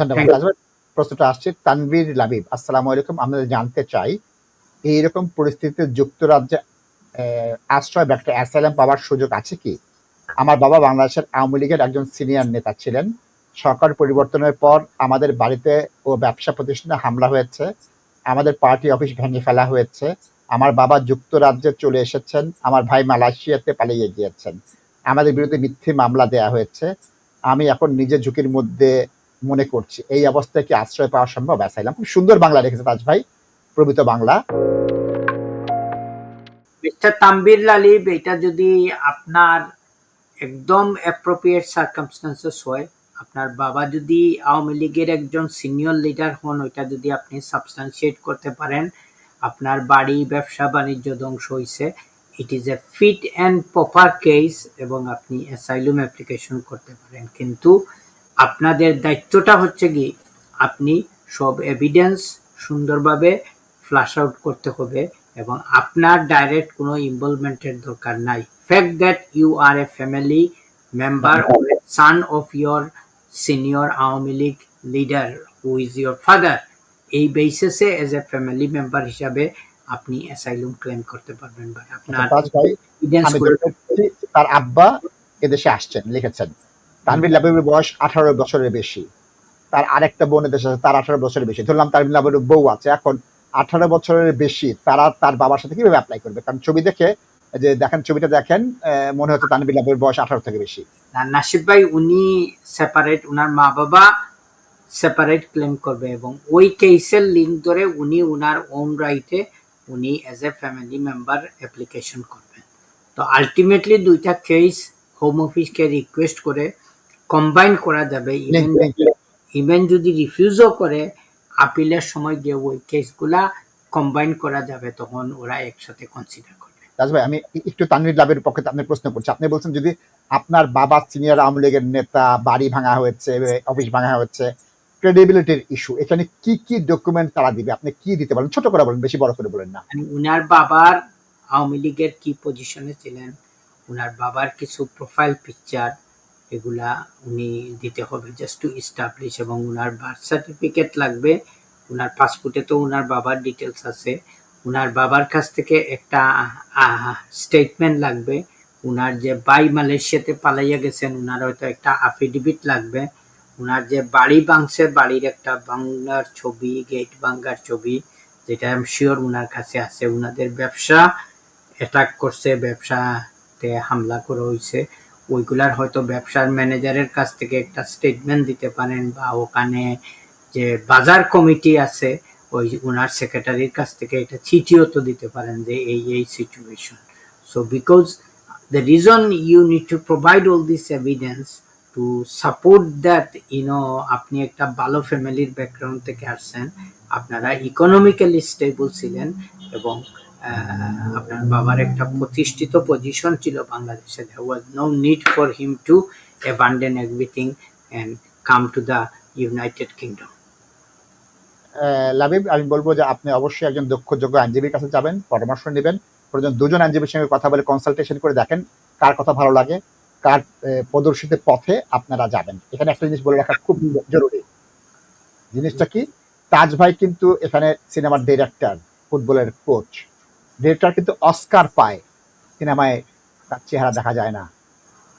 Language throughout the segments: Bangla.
ধন্যবাদ। প্রশ্নটা আসছে তানভীর লাবিব আসসালামু আলাইকুম আমরা জানতে চাই এইরকম পরিস্থিতিতে যুক্তরাজ্যে আশ্রয় বা একটা অ্যাসাইলাম পাওয়ার সুযোগ আছে কি? আমার বাবা বাংলাদেশের আওয়ামী লীগের একজন সিনিয়র নেতা ছিলেন। সরকার পরিবর্তনের পর আমাদের বাড়িতে ও ব্যবসা প্রতিষ্ঠানে হামলা হয়েছে আমাদের পার্টি অফিস ভেঙে ফেলা হয়েছে আমার বাবা যুক্তরাজ্যে চলে এসেছেন আমার ভাই মালয়েশিয়াতে পালিয়ে গিয়েছেন। আমাদের বিরুদ্ধে মিথ্যে মামলা দেয়া হয়েছে। আমি এখন নিজে ঝুঁকির মধ্যে মনে করছি। এই অবস্থায় কি আশ্রয় পাওয়া সম্ভব? অ্যাসাইলাম খুব সুন্দর বাংলা রেখেছে তাজ ভাই, প্রমিত বাংলা। মিস্টার তাম্বির লালিব, এটা যদি আপনার একদম অ্যাপ্রোপ্রিয়েট সার্কামস্টান্সেস হয়, আপনার বাবা যদি আওয়ামী লীগের একজন সিনিয়র লিডার হন, ওইটা যদি আপনি সাবস্টান্সিয়েট করতে পারেন, আপনার বাড়ি ব্যবসা বাণিজ্য ধ্বংস হয়েছে it is a fit and proper case এবং আপনি অ্যাসাইলুম অ্যাপ্লিকেশন করতে পারেন। কিন্তু আপনাদের দায়িত্বটা হচ্ছে কি আপনি সব এভিডেন্স সুন্দরভাবে ফ্লাশ আউট করতে হবে এবং আপনার ডাইরেক্ট কোনো ইনভলভমেন্টের দরকার নাই। Fact that you are a family member son of your senior Awami League leader who is your father এই বেসিসে এজ এ ফ্যামিলি মেম্বার হিসাবে আপনি অ্যাসাইলুম ক্লেম করতে পারবেন। বাট আপনার দেখেছি তার আব্বা এদেশে আসছেন লিখেছেন। তানভীর লাবিবের বয়স আঠারো বছরের বেশি। তার আরেকটা বোন এদেশে আছে তার আঠারো বছরের বেশি। ধরলাম তানভীর লাবিবের বউ আছে, এখন আঠারো বছরের বেশি, তারা তার বাবার সাথে কীভাবে অ্যাপ্লাই করবে? কারণ ছবি দেখে যে দেখেন ছবিটা দেখেন মনে হচ্ছে তানভীর লাবিবের বয়স আঠারো থেকে বেশি। নাসিব ভাই উনি সেপারেট উনার মা বাবা সেপারেট ক্লেম করবে এবং ওই কেসের লিঙ্ক ধরে উনি উনার ওন রাইটে উনি as a family member application করবেন। তো আলটিমেটলি দুইটা কেস হোম অফিসকে রিকোয়েস্ট করে কম্বাইন করা যাবে ইভেন যদি রিফিউজও করে আপিলের সময় গিয়ে ওই কেসগুলা কম্বাইন করা যাবে তখন ওরা একসাথে কনসিডার করবে। রাজ ভাই আমি একটু তানভীর লাভের পক্ষে আপনার প্রশ্ন করছি। আপনি বলছেন যদি আপনার বাবা সিনিয়র আওয়ামী লীগের নেতা বাড়ি ভাঙা হয়েছে অফিস ভাঙা হয়েছে ক্রেডিবিলিটির ইস্যু এখানে কি কি ডকুমেন্ট তারা দিবে? আপনি কি দিতে পারেন? ছোট করে বলেন বেশি বড় করে বলেন না। মানে উনার বাবার আওয়ামী লীগের কি পজিশনে ছিলেন? উনার বাবার কিছু প্রোফাইল পিকচার এগুলা উনি দিতে হবে জাস্ট টু ইস্টাবলিশ এবং উনার বার্থ সার্টিফিকেট লাগবে। উনার পাসপোর্টে তো উনার বাবার ডিটেলস আছে। উনার বাবার কাছ থেকে একটা স্টেটমেন্ট লাগবে। উনার যে বাই মালয়েশিয়াতে পালাইয়া গেছেন, উনার হয়তো একটা আফিডেভিট লাগবে। উনার যে বাড়ি ভাঙছে বাড়ির একটা বাংলার ছবি গেট ভাঙ্গার ছবি, যেটা আমি শিওর উনার কাছে আছে। উনাদের ব্যবসা অ্যাটাক করছে, ব্যবসাতে হামলা করা হয়েছে। ওইগুলার হয়তো ব্যবসার ম্যানেজারের কাছ থেকে একটা স্টেটমেন্ট দিতে পারেন বা ওখানে যে বাজার কমিটি আছে, ওই ওনার সেক্রেটারির কাছ থেকে এটা চিঠিও তো দিতে পারেন যে এই এই situation so because reason you need to provide all this evidence to support that, you know, আপনি একটা ভালো ফ্যামিলির ব্যাকগ্রাউন্ড থেকে আসছেন, আপনারা ইকোনমিক্যালি স্টেবল ছিলেন এবং আপনার বাবার একটা প্রতিষ্ঠিত পজিশন ছিল বাংলাদেশে। Was no need for him to abandon everything and come to the United Kingdom. আহ, লাবিব আমি বলব যে আপনি অবশ্যই একজন দক্ষ যোগ্য আইনজীবীর কাছে যাবেন পরামর্শ নেবেন। প্রয়োজন দুজন আইনজীবীর সঙ্গে কথা বলে কনসালটেশন করে দেখেন কার কথা ভালো লাগে কার প্রদর্শিত পথে আপনারা যাবেন। এখানে একটা জিনিস বলে রাখা খুব জরুরি। জিনিসটা কি? তাজ ভাই কিন্তু এখানে সিনেমার ডিরেক্টর ফুটবলের কোচ ডিরেক্টর কিন্তু অস্কার পায়। সিনেমায় তার চেহারা দেখা যায় না।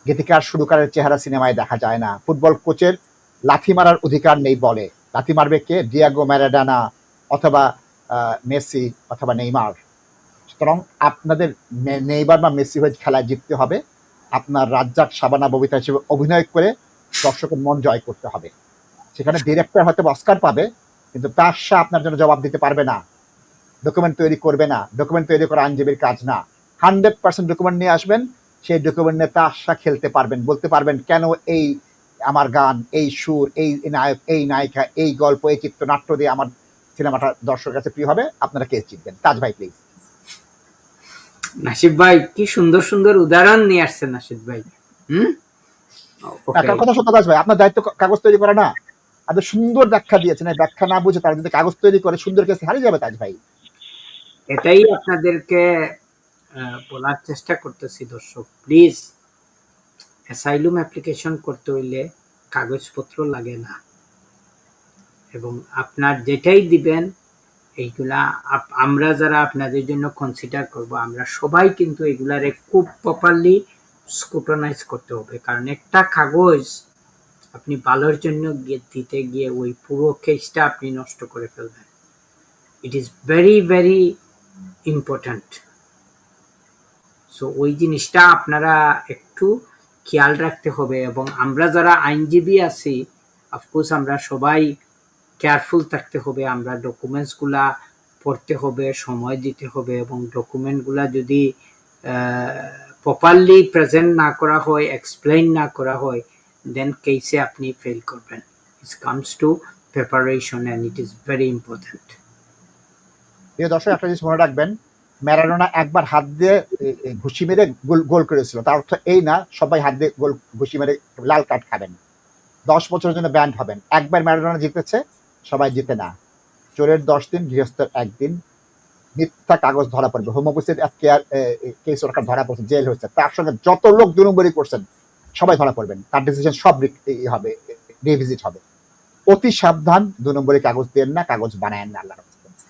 গীতিকার সুরকারের চেহারা সিনেমায় দেখা যায় না। ফুটবল কোচের লাথি মারার অধিকার নেই বলে। লাথি মারবে কে? ডিয়াগো ম্যারাডানা অথবা মেসি অথবা নেইমার। সুতরাং আপনাদের নেইমার বা মেসি হয়ে খেলায় জিততে হবে। আপনার রাজ্জাক সাবানা ববিতা হিসেবে অভিনয় করে দর্শকের মন জয় করতে হবে। সেখানে ডিরেক্টর হয়তো অস্কার পাবে, কিন্তু তার সে আপনার জন্য জবাব দিতে পারবে না। ডকুমেন্ট তৈরি করবে না ডকুমেন্ট তৈরি করা আইনজীবীর কাজ না। হান্ড্রেড পার্সেন্ট ডকুমেন্ট নিয়ে আসবেন সেই ডকুমেন্ট নিয়ে তাসা খেলতে পারবেন বলতে পারবেন কেন এই আমার গান এই সুর এই নায়ক এই নায়িকা এই গল্প এই চিত্রনাট্য দিয়ে আমার সিনেমাটা দর্শকের কাছে প্রিয় হবে আপনারা কেস জিতবেন? তাজ ভাই প্লিজ নাসিব ভাই কি সুন্দর সুন্দর উদাহরণ নিয়ে আসছেন নাসিব ভাই। হুম? কথা সত্য তাজ ভাই আপনার দায়িত্ব কাগজ তৈরি করা না। আপনি সুন্দর ব্যাখ্যা দিয়েছেন ব্যাখ্যা না বুঝে তারা যদি কাগজ তৈরি করে সুন্দর কেস হারিয়ে যাবে তাজ ভাই। এটাই আপনাদেরকে বলার চেষ্টা করতেছি দর্শক। প্লিজ অ্যাসাইলুম অ্যাপ্লিকেশন করতে হইলে কাগজপত্র লাগে না। এবং আপনার যেটাই দিবেন, এইগুলা আমরা যারা আপনাদের জন্য কনসিডার করব, আমরা সবাই কিন্তু এগুলারে খুব প্রপারলি স্কুটনাইজ করতে হবে। কারণ একটা কাগজ আপনি ভালোর জন্য দিতে গিয়ে ওই পুরো কেসটা আপনি নষ্ট করে ফেলবেন। It is very very important so ওই জিনিসটা আপনারা একটু খেয়াল রাখতে হবে এবং আমরা যারা আইনজীবী আছি অফকোর্স আমরা সবাই কেয়ারফুল থাকতে হবে, আমরা ডকুমেন্টসগুলা পড়তে হবে, সময় দিতে হবে এবং ডকুমেন্টগুলা যদি প্রপারলি প্রেজেন্ট না করা হয় এক্সপ্লেইন না করা হয় দেন কেসে আপনি ফেল করবেন. It comes to preparation and it is very important প্রিয় দর্শক, একটা জিনিস মনে রাখবেন, ম্যারাডোনা একবার হাত দিয়ে ঘুষি মেরে গোল গোল করেছিল। তার অর্থ এই না, সবাই হাত দিয়ে গোল, ঘুষি মেরে লাল কার্ড খাবেন। দশ বছরের জন্য ব্যান্ড হবেন। একবার ম্যারাডোনা জিতেছে, সবাই জিতে না। চোরের দশ দিন, গৃহস্থের একদিন। মিথ্যা কাগজ ধরা পড়বে। হোমোপোসিট কেয়ার কেস ওরকার ধরা পড়ছে, জেল হয়েছে। তার সঙ্গে যত লোক দু নম্বরই করছেন, সবাই ধরা পড়বেন। তার ডিসিশন সব হবে রিভিজিট হবে। অতি সাবধান, দু নম্বরই কাগজ দেন না, কাগজ বানায়েন না আল্লাহ